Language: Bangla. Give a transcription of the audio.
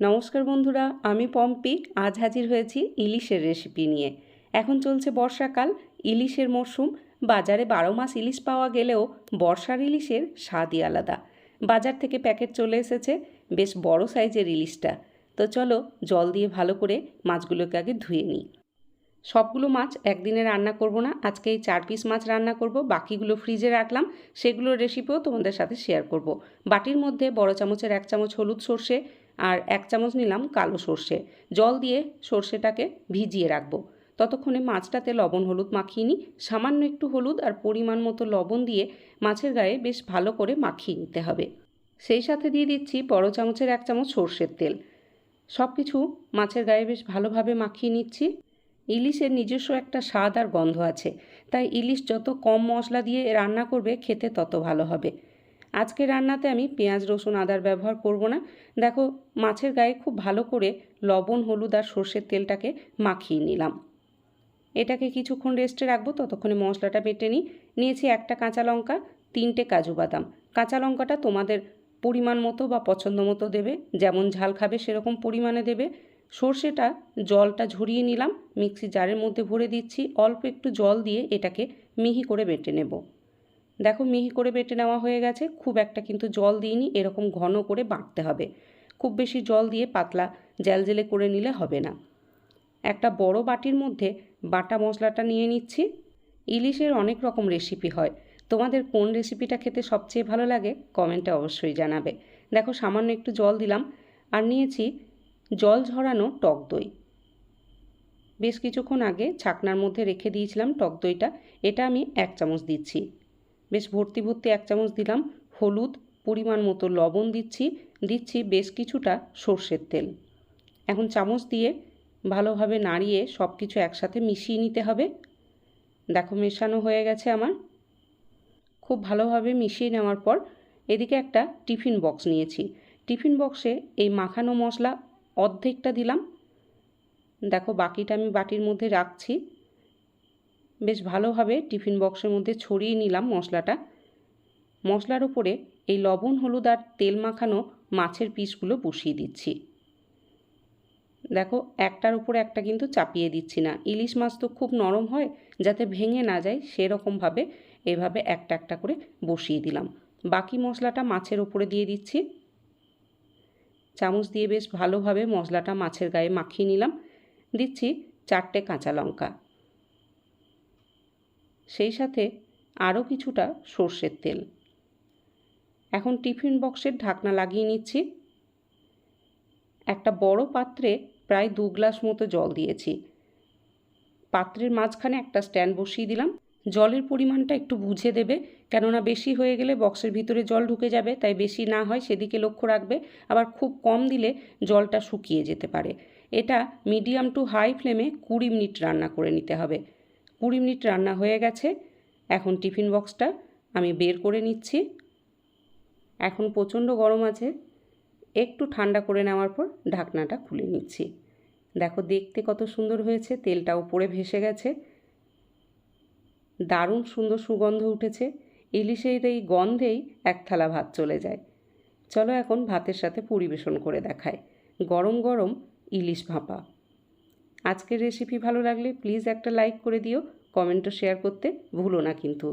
নমস্কার বন্ধুরা, আমি পম্পি। আজ হাজির হয়েছি ইলিশের রেসিপি নিয়ে। এখন চলছে বর্ষাকাল, ইলিশের মরশুম বাজারে বারো মাস ইলিশ পাওয়া গেলেও বর্ষার ইলিশের স্বাদই আলাদা। বাজার থেকে প্যাকেট চলে এসেছে বেশ বড় সাইজের ইলিশটা। তো চলো, জল দিয়ে ভালো করে মাছগুলোকে আগে ধুয়ে নিই। সবগুলো মাছ একদিনে রান্না করব না, আজকে এই চার পিস মাছ রান্না করব। বাকিগুলো ফ্রিজে রাখলাম। সেগুলোর রেসিপিও তোমাদের সাথে শেয়ার করব। বাটির মধ্যে বড় চামচের এক চামচ হলুদ সর্ষে আর এক চামচ নিলাম কালো সর্ষে। জল দিয়ে সর্ষেটাকে ভিজিয়ে রাখব। ততক্ষণে মাছটাতে লবণ হলুদ মাখিয়ে নিই। সামান্য একটু হলুদ আর পরিমাণ মতো লবণ দিয়ে মাছের গায়ে বেশ ভালো করে মাখিয়ে নিতে হবে। সেই সাথে দিয়ে দিচ্ছি বড় চামচের এক চামচ সর্ষের তেল। সব কিছু মাছের গায়ে বেশ ভালোভাবে মাখিয়ে নিচ্ছি। ইলিশের নিজস্ব একটা স্বাদ আর গন্ধ আছে। তাই ইলিশ যত কম মশলা দিয়ে রান্না করবে, খেতে তত ভালো হবে। আজকে রান্নাতে আমি পেঁয়াজ, রসুন, আদার ব্যবহার করব না। দেখো, মাছের গায়ে খুব ভালো করে লবণ, হলুদ আর সর্ষের তেলটাকে মাখিয়ে নিলাম। এটাকে কিছুক্ষণ রেস্টে রাখব, ততক্ষণে মশলাটা বেটে নিই। নিয়েছি একটা কাঁচা লঙ্কা, তিনটে কাজু বাদাম। কাঁচা লঙ্কাটা তোমাদের পরিমাণ মতো বা পছন্দ মতো দেবে। যেমন ঝাল খাবে, সেরকম পরিমাণে দেবে। সর্ষেটা, জলটা ঝরিয়ে নিলাম। মিক্সি জারের মধ্যে ভরে দিচ্ছি। অল্প একটু জল দিয়ে এটাকে মিহি করে বেটে নেব। দেখো মিহি করে বেটে নেওয়া হয়ে গেছে, খুব একটা কিন্তু জল দিইনি, এরকম ঘন করে বাটতে হবে। খুব বেশি জল দিয়ে পাতলা জেলজেলে করে নিলে হবে না। একটা বড় বাটির মধ্যে বাটা মশলাটা নিয়ে নিচ্ছি। ইলিশের অনেক রকম রেসিপি হয়। তোমাদের কোন রেসিপিটা খেতে সবচেয়ে ভালো লাগে কমেন্টে অবশ্যই জানাবে। দেখো সামান্য একটু জল দিলাম আর নিয়েছি জল ঝরানো টক দই। বেশ কিছুক্ষণ আগে ছাকনার মধ্যে রেখে দিয়েছিলাম টক দইটা, এটা আমি এক চামচ দিচ্ছি। বেশ ভর্তি ভর্তি এক চামচ দিলাম, হলুদ, পরিমাণ মতো লবণ দিচ্ছি দিচ্ছি বেশ কিছুটা সর্ষের তেল। এখন চামচ দিয়ে ভালোভাবে নাড়িয়ে সব কিছু একসাথে মিশিয়ে নিতে হবে। দেখো মেশানো হয়ে গেছে আমার। খুব ভালোভাবে মিশিয়ে নেওয়ার পর এদিকে একটা টিফিন বক্স নিয়েছি। টিফিন বক্সে এই মাখানো মশলা অর্ধেকটা দিলাম। দেখো বাকিটা আমি বাটির মধ্যে রাখছি। বেশ ভালোভাবে টিফিন বক্সের মধ্যে ছড়িয়ে নিলাম মশলাটা। মশলার উপরে এই লবণ, হলুদ আর তেল মাখানো মাছের পিসগুলো বসিয়ে দিচ্ছি। দেখো, একটার উপরে একটা কিন্তু চাপিয়ে দিচ্ছি না। ইলিশ মাছ তো খুব নরম হয়, যাতে ভেঙে না যায়, সেরকমভাবে এভাবে একটা একটা করে বসিয়ে দিলাম। বাকি মশলাটা মাছের উপরে দিয়ে দিচ্ছি। চামচ দিয়ে বেশ ভালোভাবে মশলাটা মাছের গায়ে মাখিয়ে নিলাম। দিচ্ছি চারটে কাঁচা লঙ্কা। সেই সাথে আরও কিছুটা সর্ষের তেল। এখন টিফিন বক্সের ঢাকনা লাগিয়ে নিচ্ছি। একটা বড় পাত্রে প্রায় দু গ্লাস মতো জল দিয়েছি। পাত্রের মাঝখানে একটা স্ট্যান্ড বসিয়ে দিলাম। জলের পরিমাণটা একটু বুঝে দেবে, কেননা বেশি হয়ে গেলে বক্সের ভিতরে জল ঢুকে যাবে, তাই বেশি না হয় সেদিকে লক্ষ্য রাখবে, আবার খুব কম দিলে জলটা শুকিয়ে যেতে পারে। এটা মিডিয়াম টু হাই ফ্লেমে কুড়ি মিনিট রান্না করে নিতে হবে। কুড়ি মিনিট রান্না হয়ে গেছে। এখন টিফিন বক্সটা আমি বের করে নিচ্ছি। এখন প্রচণ্ড গরম আছে। একটু ঠান্ডা করে নেওয়ার পর ঢাকনাটা খুলে নিচ্ছি। দেখো দেখতে কত সুন্দর হয়েছে, তেলটা উপরে ভেসে গেছে। দারুণ সুন্দর সুগন্ধ উঠেছে। ইলিশের এই গন্ধেই এক থালা ভাত চলে যায়। চলো এখন ভাতের সাথে পরিবেশন করে দেখায় গরম গরম ইলিশ ভাপা। আজকের রেসিপি ভালো লাগলে প্লিজ একটা লাইক করে দিও কমেন্টও শেয়ার করতে ভুলো না কিন্তু।